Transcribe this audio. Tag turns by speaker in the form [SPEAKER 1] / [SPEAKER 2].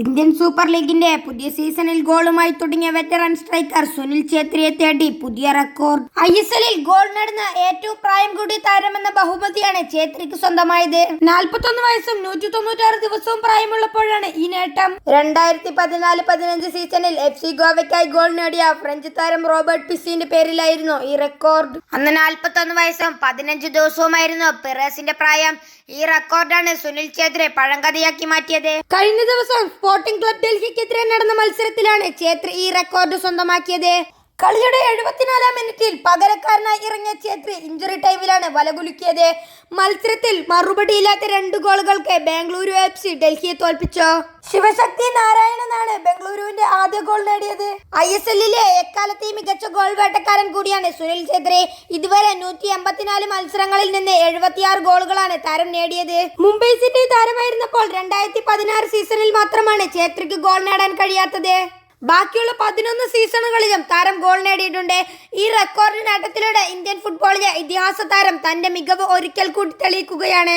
[SPEAKER 1] Indian super ലീഗിന്റെ പുതിയ സീസണിൽ ഗോളുമായി തുടങ്ങിയ വെറ്ററൻ സ്ട്രൈക്കർ സുനിൽ ഛേത്രിയെ തേടി പുതിയ റെക്കോർഡ്. ഐ എസ് എല്ലിൽ ഗോൾ നേടുന്ന ഏറ്റവും പ്രായം കൂടിയ താരമെന്ന ബഹുമതിയാണ് ഛേത്രിക്ക് സ്വന്തമായത്. നാൽപ്പത്തൊന്ന് വയസ്സും നൂറ്റി തൊണ്ണൂറ്റാറ് ദിവസവും പ്രായമുള്ളപ്പോഴാണ് ഈ നേട്ടം. രണ്ടായിരത്തി പതിനാല് പതിനഞ്ച് സീസണിൽ എഫ് സി ഗോവയ്ക്കായി ഗോൾ നേടിയ ഫ്രഞ്ച് താരം റോബർട്ട് പിസിന്റെ പേരിലായിരുന്നു ഈ റെക്കോർഡ്. അന്ന് നാൽപ്പത്തൊന്ന് വയസ്സും പതിനഞ്ച് ദിവസവുമായിരുന്നു പെറേസിന്റെ പ്രായം. ഈ റെക്കോർഡാണ് സുനിൽ ഛേത്രി പഴങ്കഥയാക്കി മാറ്റിയത്. കഴിഞ്ഞ ദിവസം സ്പോർട്ടിംഗ് ക്ലബ് ഡൽഹിക്കെതിരെ നടന്ന മത്സരത്തിലാണ് ഛേത്രി ഈ റെക്കോർഡ് സ്വന്തമാക്കിയത്. കളിയുടെ എഴുപത്തിനാലാം മിനിറ്റിൽ പകരക്കാരനായി ഇറങ്ങിയ ഛേത്രി ഇഞ്ചുറി ടൈമിലാണ് വലകുലുക്കിയത്. മത്സരത്തിൽ മറുപടിയില്ലാത്ത രണ്ട് ഗോളുകൾക്ക് ബാംഗ്ലൂരു എഫ് സി ഡൽഹിയെ തോൽപ്പിച്ചു. ശിവശക്തി നാരായണനാണ് ബംഗളൂരുവിന്റെ ആദ്യ ഗോൾ നേടിയത്. ഐ എസ് എല്ലിലെ എക്കാലത്തെയും മികച്ച ഗോൾ വേട്ടക്കാരൻ കൂടിയാണ് സുനിൽ ഛേത്രി. ഇതുവരെ നൂറ്റി എൺപത്തിനാല് മത്സരങ്ങളിൽ നിന്ന് എഴുപത്തിയാറ് ഗോളുകളാണ് താരം നേടിയത്. മുംബൈ സിറ്റി താരമായിരുന്നപ്പോൾ രണ്ടായിരത്തി പതിനാറ് സീസണിൽ മാത്രമാണ് ഛേത്രിക്ക് ഗോൾ നേടാൻ കഴിയാത്തത്. ബാക്കിയുള്ള പതിനൊന്ന് സീസണുകളിലും താരം ഗോൾ നേടിയിട്ടുണ്ട്. ഈ റെക്കോർഡ് നേട്ടത്തിലൂടെ ഇന്ത്യൻ ഫുട്ബോളിലെ ഇതിഹാസ താരം തന്റെ മികവ് ഒരിക്കൽ കൂടി തെളിയിക്കുകയാണ്.